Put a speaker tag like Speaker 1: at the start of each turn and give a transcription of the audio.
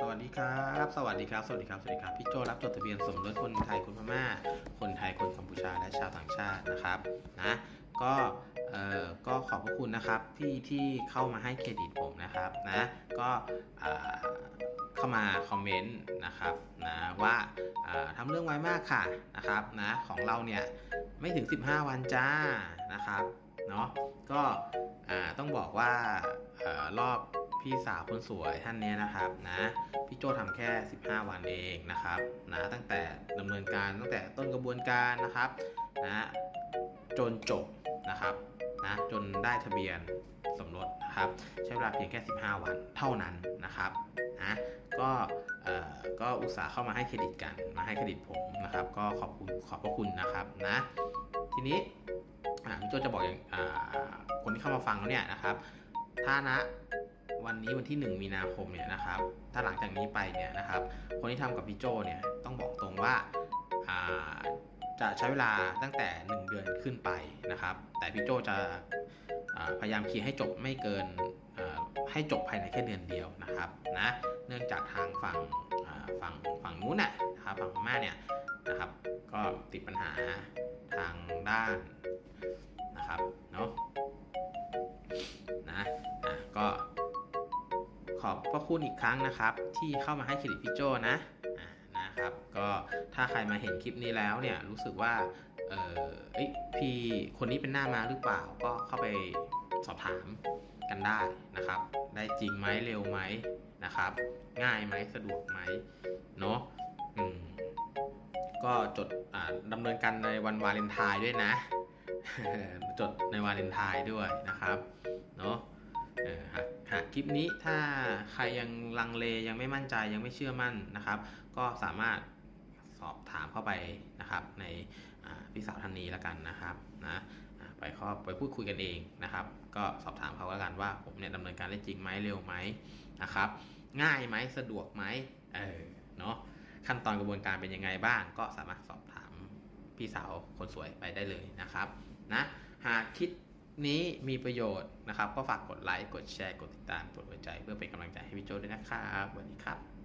Speaker 1: สวัสดีครับ สวัสดีครับ สวัสดีครับ สวัสดีครับ พี่โจรับจดทะเบียนสมรสคนไทย คนพม่า คนไทย คนกัมพูชา และชาวต่างชาตินะครับ นะ ก็เอ่อก็ขอบพระคุณนะครับที่ที่เข้ามาให้เครดิตผมนะครับนะ ก็อ่าเข้ามาคอมเมนต์นะครับนะว่าอ่าทำเรื่องไวมากค่ะนะครับนะของเราเนี่ยไม่ถึง 15 วันจ้านะครับเนาะก็อ่าต้องบอกว่าเออรอบ พี่สาวคนสวยท่านนี้นะครับนะพี่โจทำแค่ 15 วันเองนะครับนะตั้งแต่ดำเนินการตั้งแต่ต้นกระบวนการนะครับนะจนจบนะครับนะจนได้ทะเบียนสมรสนะครับใช้เวลาเพียงแค่ 15 วันเท่านั้นนะครับนะก็เอ่อก็อุตส่าห์เข้ามาให้เครดิตกันมาให้เครดิตผมนะครับ ก็ขอบคุณขอบพระคุณนะครับนะทีนี้พี่โจจะบอกอย่างคนที่เข้ามาฟังแล้วเนี่ยนะครับถ้าณ วันนี้วันที่ 1 มีนาคมเนี่ยนะครับ ถ้าหลังจากนี้ไปเนี่ยนะครับ คนที่ทำกับพี่โจเนี่ยต้องบอกตรงว่าาจะใช้เวลาตั้งแต่ 1 เดือนขึ้นไปนะครับ แต่พี่โจจะพยายามเคลียร์ให้จบไม่เกินให้จบภายในแค่เดือนเดียวนะครับนะเนื่องจากทางฝั่งฝั่งฝั่งนู้นน่ะนะครับฝั่งพม่าเนี่ยนะครับ ก็ติดปัญหาทางด้าน ขอบพระคุณอีกครั้งนะครับ ที่เข้ามาให้เครดิตพี่โจนะนะครับก็ถ้าใครมาเห็นคลิปนี้แล้วเนี่ยรู้สึกว่าเออพี่คนนี้เป็นหน้ามาหรือเปล่าก็เข้าไปสอบถามกันได้นะครับ ได้จริงไหมเร็วไหมนะครับ ง่ายไหมสะดวกไหมเนาะอืมก็จดดำเนินการในวันวาเลนไทน์ด้วยนะ จดในวาเลนไทน์ด้วยนะครับเนาะ คลิปนี้ถ้าใครยังลังเลยังไม่มั่นใจยังไม่เชื่อมั่นนะครับ ก็สามารถสอบถามเข้าไปนะครับ ในอ่าพี่สาวท่านนี้แล้วกันนะครับนะอ่าไปข้อไปพูดคุยกันเองนะครับ ก็สอบถามเขาแล้วกันว่าผมเนี่ยดำเนินการได้จริงไหมเร็วไหมนะครับ ง่ายไหมสะดวกไหมเออเนาะขั้นตอนกระบวนการเป็นยังไงบ้าง ก็สามารถสอบถามพี่สาวคนสวยไปได้เลยนะครับนะหากคลิป นี้มีประโยชน์นะครับ ก็ฝากกดไลค์ กดแชร์ กดติดตาม กดหัวใจ เพื่อเป็นกำลังใจให้พี่โจด้วยนะครับสวัสดีครับ